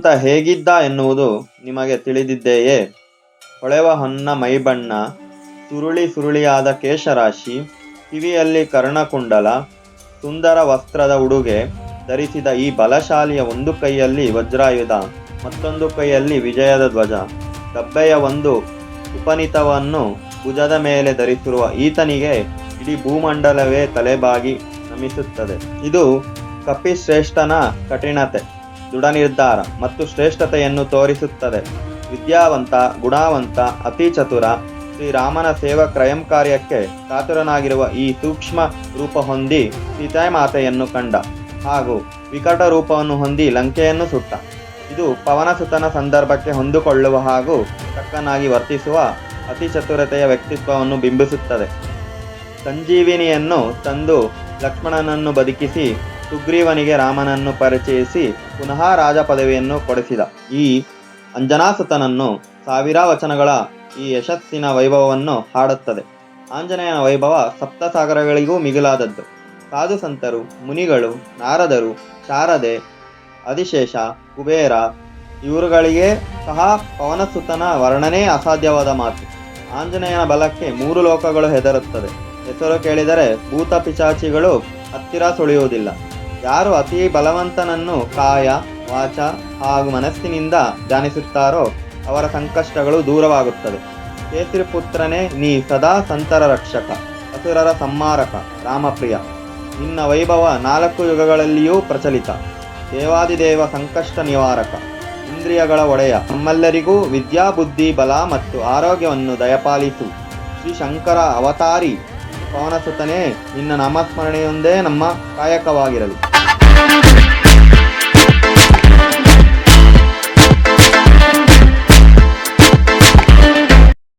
ಹನುಮಂತ ಹೇಗಿದ್ದ ಎನ್ನುವುದು ನಿಮಗೆ ತಿಳಿದಿದ್ದೆಯೇ? ಹೊಳೆವ ಹೊನ್ನ ಮೈಬಣ್ಣ, ಸುರುಳಿ ಸುರುಳಿಯಾದ ಕೇಶರಾಶಿ, ಕಿವಿಯಲ್ಲಿ ಕರ್ಣಕುಂಡಲ, ಸುಂದರ ವಸ್ತ್ರದ ಉಡುಗೆ ಧರಿಸಿದ ಈ ಬಲಶಾಲಿಯ ಒಂದು ಕೈಯಲ್ಲಿ ವಜ್ರಾಯುಧ, ಮತ್ತೊಂದು ಕೈಯಲ್ಲಿ ವಿಜಯದ ಧ್ವಜ. ಗಬ್ಬೆಯ ಒಂದು ಉಪನಿತವನ್ನು ಭುಜದ ಮೇಲೆ ಧರಿಸಿರುವ ಈತನಿಗೆ ಇಡೀ ಭೂಮಂಡಲವೇ ತಲೆಬಾಗಿ ನಮಿಸುತ್ತದೆ. ಇದು ಕಪಿಶ್ರೇಷ್ಠನ ಕಠಿಣತೆ. ದೃಢ ನಿರ್ಧಾರ ಮತ್ತು ಶ್ರೇಷ್ಠತೆಯನ್ನು ತೋರಿಸುತ್ತದೆ. ವಿದ್ಯಾವಂತ, ಗುಣಾವಂತ, ಅತಿ ಚತುರ ಶ್ರೀರಾಮನ ಸೇವಕ್ರಯಂ ಕಾರ್ಯಕ್ಕೆ ಕಾತುರನಾಗಿರುವ ಈ ಸೂಕ್ಷ್ಮ ರೂಪ ಹೊಂದಿ ಸೀತಾಮಾತೆಯನ್ನು ಕಂಡ ಹಾಗೂ ವಿಕಟ ರೂಪವನ್ನು ಹೊಂದಿ ಲಂಕೆಯನ್ನು ಸುಟ್ಟ. ಇದು ಪವನಸುತನ ಸಂದರ್ಭಕ್ಕೆ ಹೊಂದಿಕೊಳ್ಳುವ ಹಾಗೂ ತಕ್ಕನಾಗಿ ವರ್ತಿಸುವ ಅತಿ ಚತುರತೆಯ ವ್ಯಕ್ತಿತ್ವವನ್ನು ಬಿಂಬಿಸುತ್ತದೆ. ಸಂಜೀವಿನಿಯನ್ನು ತಂದು ಲಕ್ಷ್ಮಣನನ್ನು ಬದುಕಿಸಿ ಸುಗ್ರೀವನಿಗೆ ರಾಮನನ್ನು ಪರಿಚಯಿಸಿ ಪುನಃ ರಾಜ ಪದವಿಯನ್ನು ಕೊಡಿಸಿದ ಈ ಅಂಜನಾಸತನನ್ನು ಸಾವಿರ ವಚನಗಳ ಈ ಯಶಸ್ಸಿನ ವೈಭವವನ್ನು ಹಾಡುತ್ತದೆ. ಆಂಜನೇಯನ ವೈಭವ ಸಪ್ತಸಾಗರಗಳಿಗೂ ಮಿಗಿಲಾದದ್ದು. ಸಾಧು ಸಂತರು, ಮುನಿಗಳು, ನಾರದರು, ಶಾರದೆ, ಅಧಿಶೇಷ, ಕುಬೇರ ಇವರುಗಳಿಗೆ ಸಹ ಪವನಸುತನ ವರ್ಣನೆ ಅಸಾಧ್ಯವಾದ ಮಾತು. ಆಂಜನೇಯನ ಬಲಕ್ಕೆ ಮೂರು ಲೋಕಗಳು ಹೆದರುತ್ತದೆ. ಹೆಸರು ಕೇಳಿದರೆ ಭೂತ ಪಿಚಾಚಿಗಳು ಹತ್ತಿರ ಸುಳಿಯುವುದಿಲ್ಲ. ಯಾರು ಅತಿ ಬಲವಂತನನ್ನು ಕಾಯ, ವಾಚ ಹಾಗೂ ಮನಸ್ಸಿನಿಂದ ಧ್ಯಾನಿಸುತ್ತಾರೋ ಅವರ ಸಂಕಷ್ಟಗಳು ದೂರವಾಗುತ್ತವೆ. ಕೇಸರಿ ಪುತ್ರನೇ ನೀ ಸದಾ ಸಂತರ ರಕ್ಷಕ, ಅಸುರರ ಸಂಹಾರಕ, ರಾಮಪ್ರಿಯ. ನಿನ್ನ ವೈಭವ ನಾಲ್ಕು ಯುಗಗಳಲ್ಲಿಯೂ ಪ್ರಚಲಿತ. ದೇವಾದಿದೇವ ಸಂಕಷ್ಟ ನಿವಾರಕ. ಇಂದ್ರಿಯಗಳ ಒಡೆಯ. ನಮ್ಮೆಲ್ಲರಿಗೂ ವಿದ್ಯಾ, ಬುದ್ಧಿ, ಬಲ ಮತ್ತು ಆರೋಗ್ಯವನ್ನು ದಯಪಾಲಿಸು. ಶ್ರೀ ಶಂಕರ ಅವತಾರಿ. ಪವನಸುತನೇ, ನಿನ್ನ ನಾಮಸ್ಮರಣೆಯೊಂದೇ ನಮ್ಮ ಕಾಯಕವಾಗಿರಲಿ.